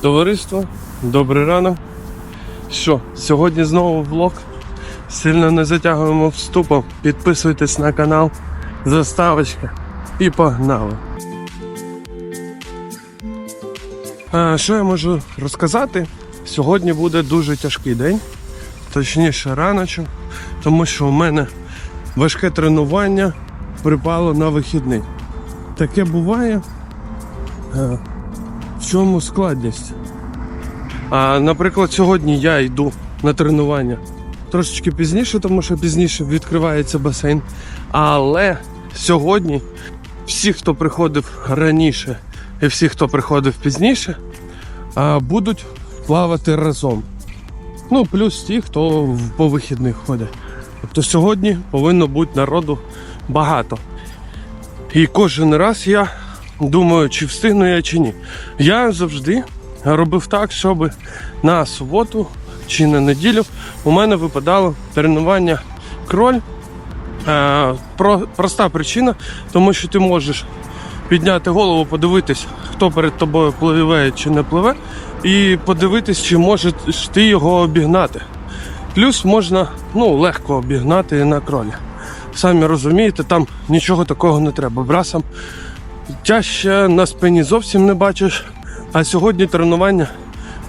Товариство, добрий ранок. Що, сьогодні знову влог. Сильно не затягуємо вступом. Підписуйтесь на канал, заставочка і погнали. А, що я можу розказати? Сьогодні буде дуже тяжкий день, точніше раночок, тому що у мене важке тренування припало на вихідний. Таке буває. В чому складність? А, наприклад, сьогодні я йду на тренування трошечки пізніше, тому що пізніше відкривається басейн. Але сьогодні всі, хто приходив раніше, і всі, хто приходив пізніше, будуть плавати разом. Ну, плюс ті, хто по вихідних ходить. Тобто сьогодні повинно бути народу багато. І кожен раз я думаю, чи встигну я чи ні. Я завжди робив так, щоб на суботу чи на неділю у мене випадало тренування кроль. Е, про, проста причина, тому що ти можеш підняти голову, подивитись, хто перед тобою пливе чи не пливе, і подивитись, чи можеш ти його обігнати. Плюс можна ну, легко обігнати на кролі. Самі розумієте, там нічого такого не треба. Брасом тяжче на спині зовсім не бачиш. А сьогодні тренування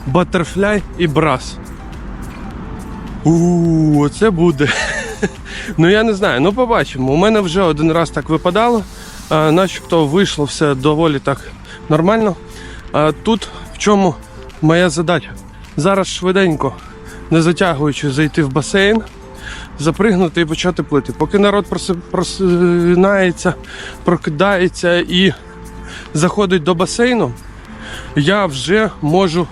батерфляй і брас. У, оце буде. ну я не знаю, ну побачимо. У мене вже один раз так випадало, начебто вийшло все доволі так нормально. А тут в чому моя задача? Зараз швиденько, не затягуючи, зайти в басейн, запригнути і почати плити. Поки народ проси- просинається, прокидається і заходить до басейну, я вже можу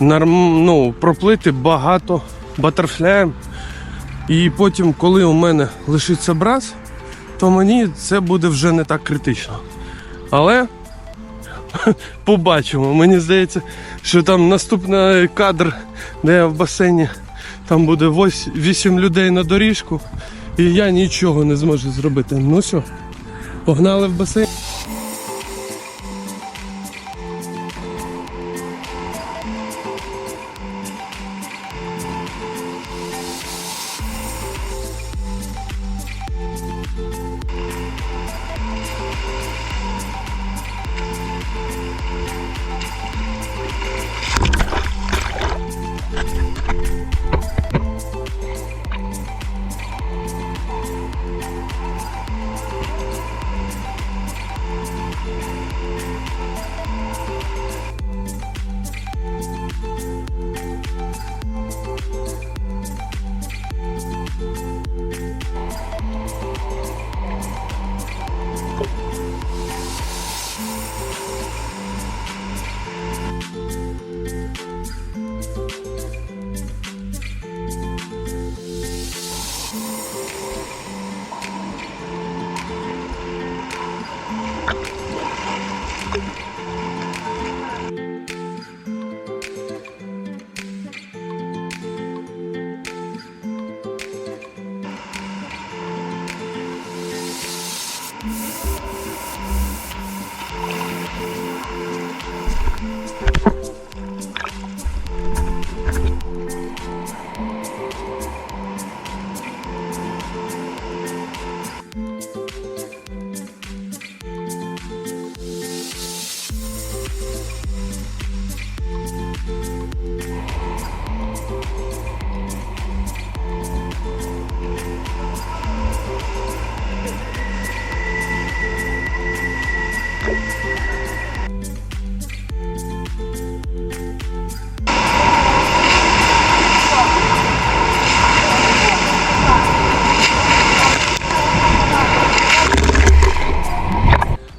ну, проплити багато батерфляєм. І потім, коли у мене лишиться брас, то мені це буде вже не так критично. Але побачимо. Мені здається, що там наступний кадр, де я в басейні, там буде 8 людей на доріжку, і я нічого не зможу зробити. Ну що, погнали в басейн.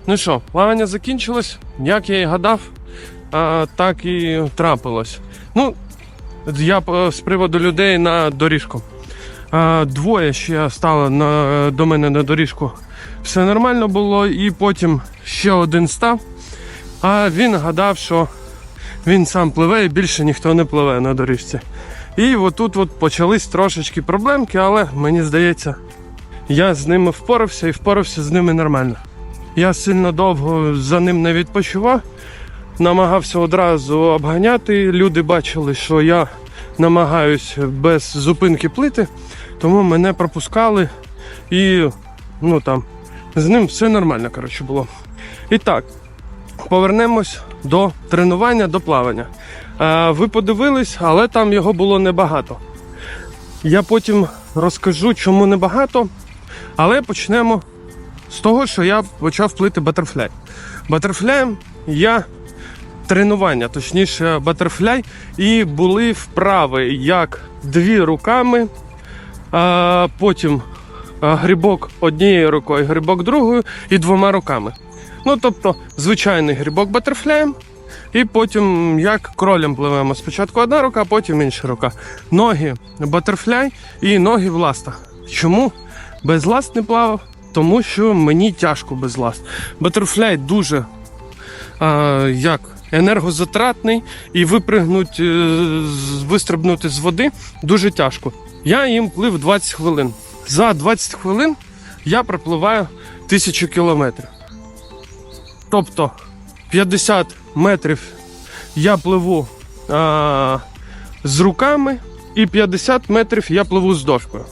Ну що, плавання закінчилось. Як я і гадав, а, так і трапилось. Ну, я е, з приводу людей на доріжку. А, двоє ще стало на, до мене на доріжку. Все нормально було, і потім ще один став. А він гадав, що він сам пливе і більше ніхто не пливе на доріжці. І отут от почались трошечки проблемки, але мені здається, я з ними впорався і впорався з ними нормально. Я сильно довго за ним не відпочивав, намагався одразу обганяти. Люди бачили, що я намагаюсь без зупинки плити, тому мене пропускали і ну там з ним все нормально коротше, було. І так, повернемось до тренування, до плавання. Ви подивились, але там його було небагато. Я потім розкажу, чому небагато, але почнемо з того, що я почав плити батерфляй. Батерфляєм я тренування, точніше, батерфляй, і були вправи як дві руками, а потім грибок однією рукою, грибок другою і двома руками. Ну, тобто, звичайний грибок батерфляєм, і потім як кролем пливемо. Спочатку одна рука, а потім інша рука. Ноги батерфляй і ноги в ластах. Чому без ласт не плавав? Тому що мені тяжко без ласт. Батерфляй дуже а, як енергозатратний і випригнути, е, вистрибнути з води дуже тяжко. Я їм плив 20 хвилин. За 20 хвилин я пропливаю тисячу кілометрів. Тобто 50 метрів я пливу а, з руками, і 50 метрів я пливу з дошкою.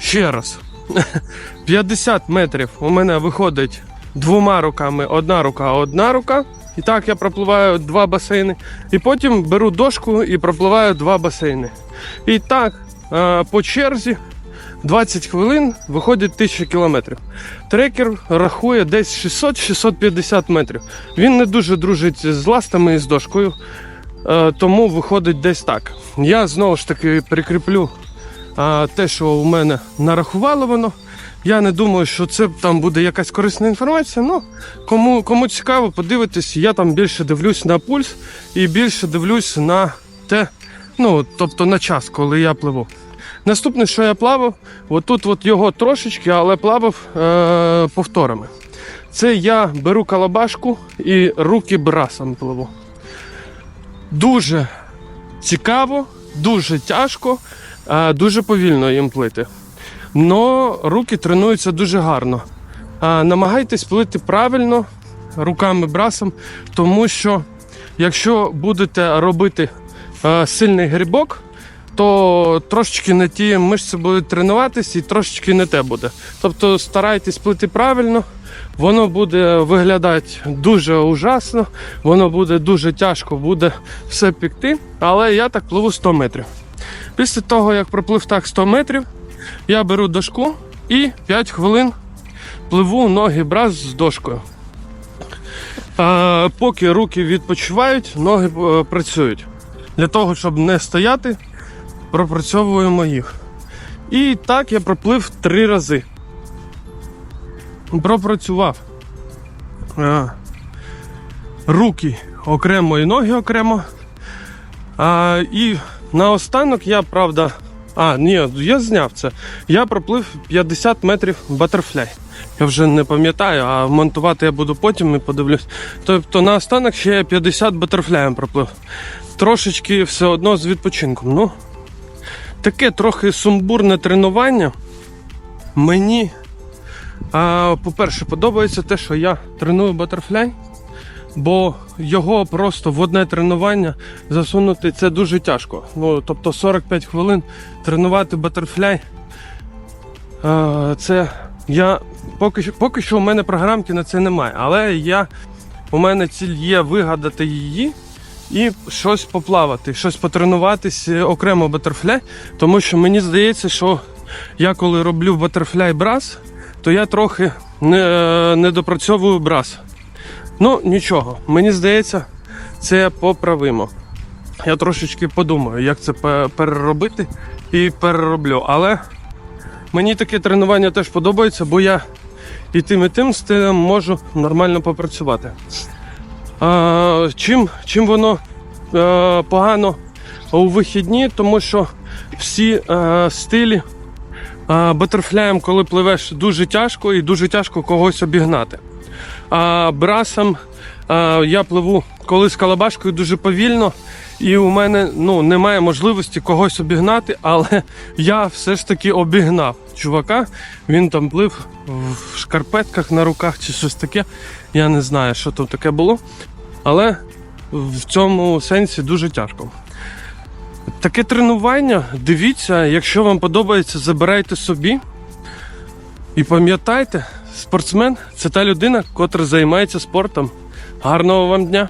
Ще раз. 50 метрів у мене виходить двома руками, одна рука, одна рука. І так я пропливаю два басейни. І потім беру дошку і пропливаю два басейни. І так е, по черзі 20 хвилин виходить 1000 кілометрів. Трекер рахує десь 600-650 метрів. Він не дуже дружить з ластами і з дошкою, е, тому виходить десь так. Я знову ж таки прикріплю е, те, що у мене нарахувало воно. Я не думаю, що це там буде якась корисна інформація. Ну кому, кому цікаво, подивитись, я там більше дивлюсь на пульс і більше дивлюсь на те, ну тобто на час, коли я пливу. Наступне, що я плавав, отут от його трошечки, але плавав е- повторами. Це я беру калабашку і руки брасом пливу. Дуже цікаво, дуже тяжко, дуже повільно їм плити. Но руки тренуються дуже гарно. Намагайтесь плити правильно руками брасом, тому що якщо будете робити е, сильний грибок, то трошечки не ті мишці будуть тренуватись і трошечки не те буде. Тобто старайтесь плити правильно, воно буде виглядати дуже ужасно, воно буде дуже тяжко, буде все пікти, але я так пливу 100 метрів. Після того, як проплив так 100 метрів, я беру дошку і 5 хвилин пливу ноги брас з дошкою. А, поки руки відпочивають, ноги е, працюють. Для того, щоб не стояти, пропрацьовуємо їх. І так я проплив три рази. Пропрацював. А, руки окремо і ноги окремо. А, і наостанок я, правда, а, ні, я зняв це. Я проплив 50 метрів батерфляй. Я вже не пам'ятаю, а монтувати я буду потім і подивлюсь. Тобто наостанок ще я 50 батерфляєм проплив. Трошечки все одно з відпочинком. Ну, таке трохи сумбурне тренування. Мені, по-перше, подобається те, що я треную батерфляй, бо його просто в одне тренування засунути це дуже тяжко. Ну, тобто 45 хвилин тренувати батерфляй. Це я поки що, поки що у мене програмки на це немає, але я, у мене ціль є вигадати її і щось поплавати, щось потренуватись е, окремо батерфляй, тому що мені здається, що я коли роблю батерфляй брас, то я трохи не, не допрацьовую брас. Ну, нічого, мені здається, це поправимо. Я трошечки подумаю, як це переробити і перероблю. Але мені таке тренування теж подобається, бо я і тим, і тим стилем можу нормально попрацювати. А, чим, чим воно е, погано у вихідні, тому що всі е, стилі е, батерфляєм, коли пливеш, дуже тяжко і дуже тяжко когось обігнати. А брасом е, я пливу коли з калабашкою дуже повільно, і у мене ну, немає можливості когось обігнати, але я все ж таки обігнав чувака. Він там плив в шкарпетках на руках чи щось таке. Я не знаю, що там таке було. але в цьому сенсі дуже тяжко. Таке тренування, дивіться, якщо вам подобається, забирайте собі. І пам'ятайте, спортсмен це та людина, котра займається спортом. Гарного вам дня!